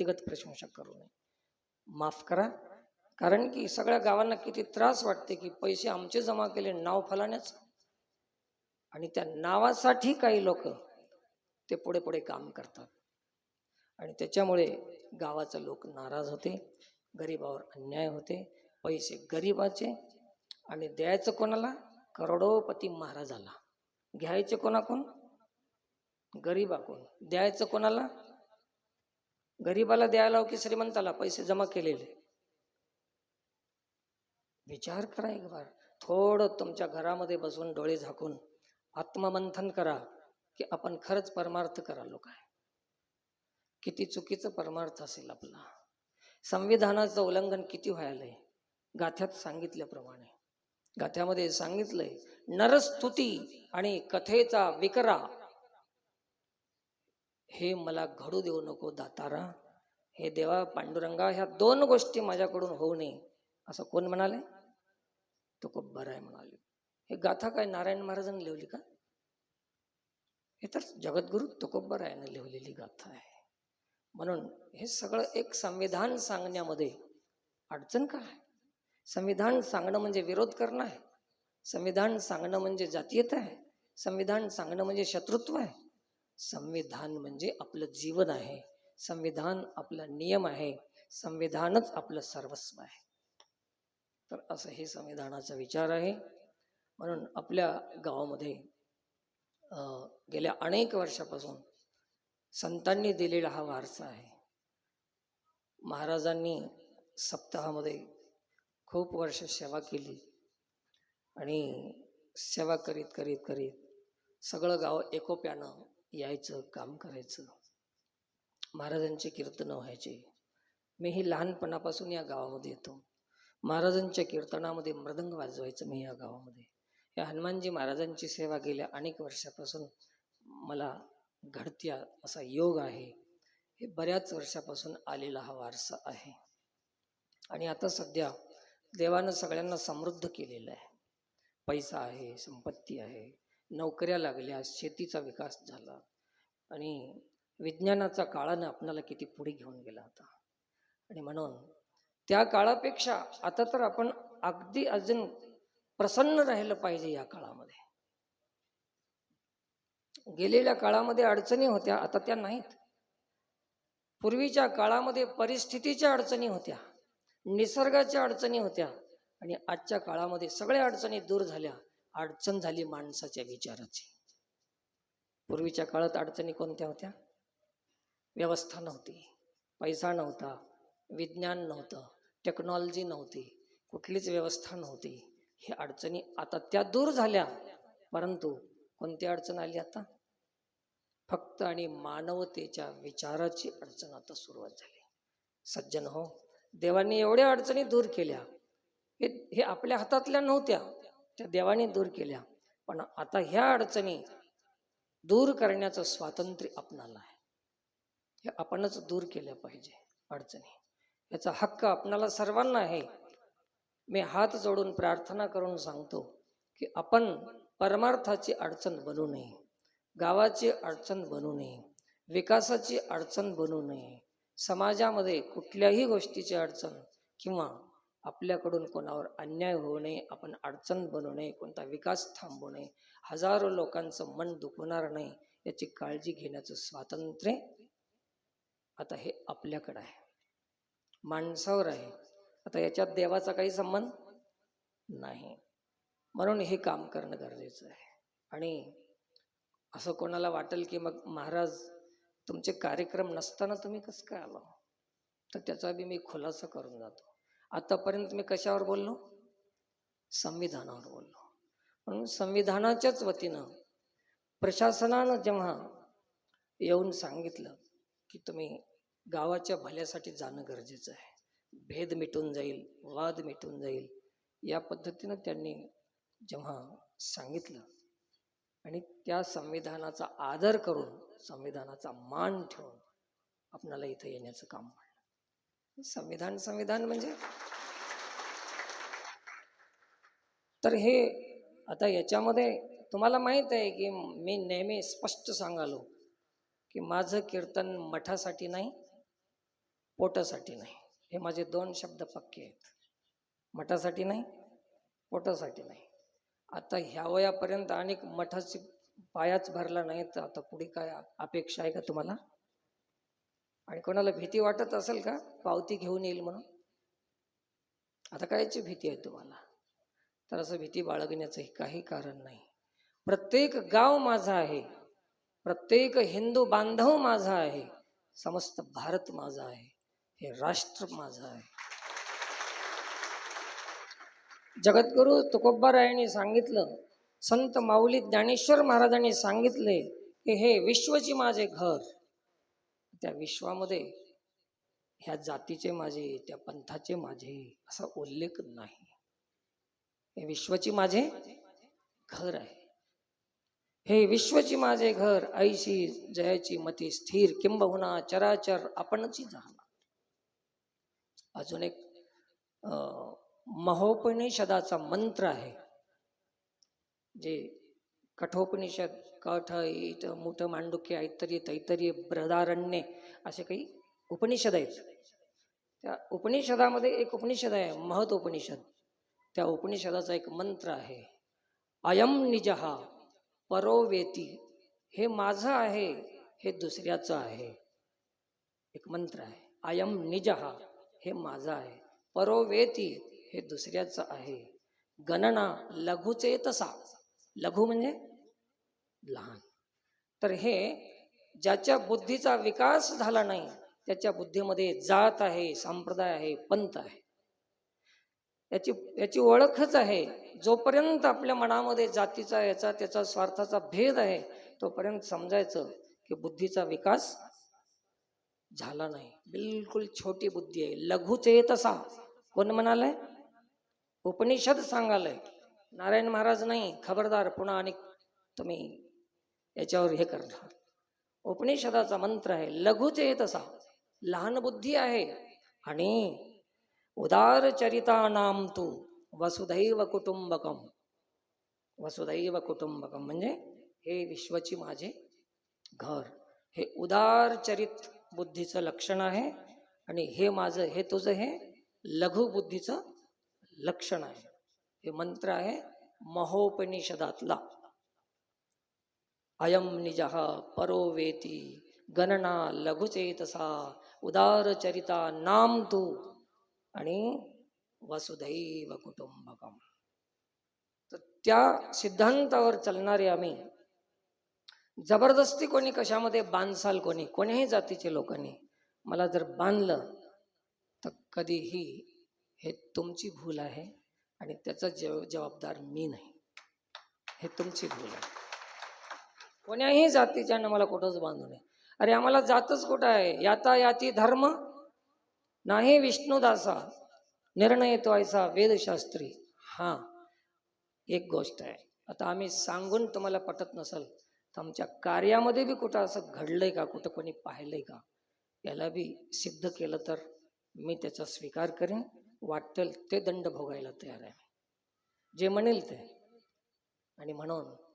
व्यक्तिगत प्रशंसा करू नये. माफ करा. कारण की सगळ्या गावांना किती त्रास वाटते की पैसे आमचे जमा केले नाव फलाण्याच. आणि त्या नावासाठी काही लोक ते पुढे पुढे काम करतात. आणि त्याच्यामुळे गावाचं लोक नाराज होते गरिबावर अन्याय होते. पैसे गरिबाचे आणि द्यायचं कोणाला? करोडोपती महाराजाला. घ्यायचे कोणाकोण कोण द्यायचं कोणाला? गरीबाला द्यायला की श्रीमंताला पैसे जमा केलेले. विचार करा एक बार थोडं तुमच्या घरामध्ये बसून डोळे झाकून आत्ममंथन करा की आपण खरंच परमार्थ करालो काय? किती चुकीचं परमार्थ असेल आपला. संविधानाचं उल्लंघन किती व्हायलंय? गाथ्यात सांगितल्याप्रमाणे. गाथ्यामध्ये सांगितलंय नरस्तुती आणि कथेचा विकरा हे मला घडू देऊ नको दातारा. हे देवा पांडुरंगा ह्या दोन गोष्टी माझ्याकडून होऊ नये असं कोण म्हणाले? तो कोब्बर आहे म्हणाले. हे गाथा काय नारायण महाराजांनी लिहिली का? हे तर जगद्गुरु तुकोबरायाने लिहिलेली गाथा आहे. म्हणून हे सगळं एक संविधान सांगण्यामध्ये अडचण काय आहे? संविधान सांगणं म्हणजे विरोध करणं आहे. संविधान सांगणं म्हणजे जातीयता आहे. संविधान सांगणं म्हणजे शत्रुत्व आहे. संविधान म्हणजे आपलं जीवन आहे. संविधान आपला नियम आहे. संविधानच आपलं सर्वस्व आहे. तर असं हे संविधानाचा विचार आहे. म्हणून आपल्या गावामध्ये गेल्या अनेक वर्षापासून संतांनी दिलेला हा वारसा आहे. महाराजांनी सप्ताहामध्ये खूप वर्ष सेवा केली आणि सेवा करीत करीत करीत सगळं गाव एकोप्यानं यायचं काम करायचं. महाराजांचे कीर्तनं व्हायचे. मीही लहानपणापासून या गावामध्ये येतो. महाराजांच्या कीर्तनामध्ये मृदंग वाजवायचं मी या गावामध्ये. या हनुमानजी महाराजांची सेवा गेल्या अनेक वर्षापासून मला घडत्या असा योग आहे. हे बऱ्याच वर्षापासून आलेला हा वारसा आहे. आणि आता सध्या देवानं सगळ्यांना समृद्ध केलेलं आहे. पैसा आहे संपत्ती आहे नोकऱ्या लागल्या शेतीचा विकास झाला. आणि विज्ञानाचा काळानं आपणाला किती पुढे घेऊन गेला होता. आणि म्हणून त्या काळापेक्षा आता तर आपण अगदी अजून प्रसन्न राहिलं पाहिजे या काळामध्ये. गेलेल्या काळामध्ये अडचणी होत्या आता त्या नाहीत. पूर्वीच्या काळामध्ये परिस्थितीच्या अडचणी होत्या निसर्गाच्या अडचणी होत्या आणि आजच्या काळामध्ये सगळ्या अडचणी दूर झाल्या अडचण झाली माणसाच्या विचाराची. पूर्वीच्या काळात अडचणी कोणत्या होत्या? व्यवस्था नव्हती. पैसा नव्हता. विज्ञान नव्हतं. टेक्नॉलॉजी नव्हती. कुठलीच व्यवस्था नव्हती. ही अडचणी आता त्या दूर झाल्या. परंतु कोणती अडचण आली आता? फक्त आणि मानवतेच्या विचाराची अडचण आता सुरुवात झाली. सज्जन हो देवांनी एवढ्या अडचणी दूर केल्या. हे हे आपल्या हातातल्या नव्हत्या. त्या देवाने दूर केल्या. पण आता ह्या अडचणी दूर करण्याचं स्वातंत्र्य आपणाला आहे. हे आपणच दूर केल्या पाहिजे अडचणी. याचा हक्क आपणाला सर्वांना आहे. मी हात जोडून प्रार्थना करून सांगतो की आपण परमार्थाची अडचण बनू नये गावाची अडचण बनू नये विकासाची अडचण बनू नये समाजामध्ये कुठल्याही गोष्टीची अडचण किंवा आपल्याकडून कोणावर अन्याय होऊ नये आपण अडचण बनू नये कोणता विकास थांबू नये हजारो लोकांचं मन दुखवणार नाही याची काळजी घेण्याचं स्वातंत्र्य आता हे आपल्याकडं आहे. माणसावर आहे. आता याच्यात देवाचा काही संबंध नाही. म्हणून हे काम करणं गरजेचं आहे. आणि असं कोणाला वाटेल की मग महाराज तुमचे कार्यक्रम नसताना तुम्ही कसं काय आलो? तर त्याचा बी मी खुलासा करून जातो. आतापर्यंत मी कशावर बोललो? संविधानावर बोललो. म्हणून संविधानाच्याच वतीनं प्रशासनानं जेव्हा येऊन सांगितलं की तुम्ही गावाच्या भल्यासाठी जाणं गरजेचं आहे भेद मिटून जाईल वाद मिटून जाईल या पद्धतीनं त्यांनी जेव्हा सांगितलं आणि त्या संविधानाचा आदर करून संविधानाचा मान ठेवून आपणाला इथं येण्याचं काम संविधान संविधान म्हणजे? तर हे आता याच्यामध्ये तुम्हाला माहीत आहे की मी नेहमी स्पष्ट सांगालो की माझं कीर्तन मठासाठी नाही पोटासाठी नाही. हे माझे दोन शब्द पक्के आहेत. मठासाठी नाही पोटासाठी नाही. आता ह्या वयापर्यंत अनेक मठाची पायाच भरला नाही तर आता पुढे काय अपेक्षा आहे का तुम्हाला? आणि कोणाला भीती वाटत असेल का? पावती घेऊन येईल म्हणून. आता कायची भीती आहे तुम्हाला? तर असं भीती बाळगण्याचंही काही कारण नाही. प्रत्येक गाव माझा आहे. प्रत्येक हिंदू बांधव माझा आहे. समस्त भारत माझा आहे. हे राष्ट्र माझं आहे. जगद्गुरु तुकोबारायांनी सांगितलं संत माऊली ज्ञानेश्वर महाराजांनी सांगितले की हे विश्वची माझे घर. त्या विश्वामध्ये ह्या जातीचे माझे त्या पंथाचे माझे असा उल्लेख नाही. हे विश्वची माझे घर आहे. हे विश्वची माझे घर ऐशी जयाची मती स्थिर किंबहुना चराचर आपणची झाला. अजून एक महोपनिषदाचा मंत्र आहे जे कठोपनिषद कठ ईट मुठ मांडुक्य ऐतरी तैतरी ब्रदारण्ये असे काही उपनिषद आहेत. त्या उपनिषदामध्ये एक उपनिषद आहे महत उपनिषद. त्या उपनिषदाचा एक मंत्र आहे अयम निजहा परोवेती हे माझं आहे हे दुसऱ्याचं आहे. एक मंत्र आहे अयम निजहा हे माझं आहे. परोवेती हे दुसऱ्याचं आहे. गणना लघुचे तसा लघु म्हणजे लहान. तर हे ज्याच्या बुद्धीचा विकास झाला नाही त्याच्या बुद्धीमध्ये जात आहे संप्रदाय आहे पंथ आहे. याची याची ओळखच आहे. जोपर्यंत आपल्या मनामध्ये जातीचा याचा त्याचा स्वार्थाचा भेद आहे तोपर्यंत समजायचं की बुद्धीचा विकास झाला नाही. बिलकुल छोटी बुद्धी आहे. लघुचेतसा कोण म्हणालय? उपनिषद सांगालय. नारायण महाराज नाही खबरदार पुन्हा आणि तुम्ही याच्यावर हे करणार. उपनिषदाचा मंत्र आहे लघुचेतसा. लहान बुद्धी आहे आणि उदार चरिता नाम तू वसुधैव कुटुंबकम. वसुधैव कुटुंबकम म्हणजे हे विश्वची माझे घर. हे उदार चरित बुद्धीचं लक्षण आहे आणि हे माझं हे तुझं हे लघु बुद्धीचं लक्षण आहे. हे मंत्र आहे महोपनिषदातला. अयम निजः परो वेती। गणना लघुचेतसा उदार चरिता नाम तू। आणि वसुधैव कुटुंबकम। तर त्या सिद्धांतावर चालणारे आम्ही जबरदस्ती कोणी कशामध्ये बांधसाल कोणी कोणीही जातीचे लोकांनी मला जर बांधलं तर कधीही हे तुमची भूल आहे आणि त्याचा जव जबाबदार मी नाही. हे तुमची भूल आहे. कोण्याही जातीच्यानं मला कुठंच बांधू नये. अरे आम्हाला जातच कुठं आहे? याता याती धर्म? नाही विष्णुदासा. निर्णय तो ऐसा वेदशास्त्री. हा एक गोष्ट आहे. आता आम्ही सांगून तुम्हाला पटत नसल तर आमच्या कार्यामध्ये बी कुठं असं घडलंय का? कुठं कोणी पाहिलंय का? याला बी सिद्ध केलं तर मी त्याचा स्वीकार करेन. वाटेल ते दंड भोगायला तयार आहे. जे म्हणेल ते. आणि म्हणून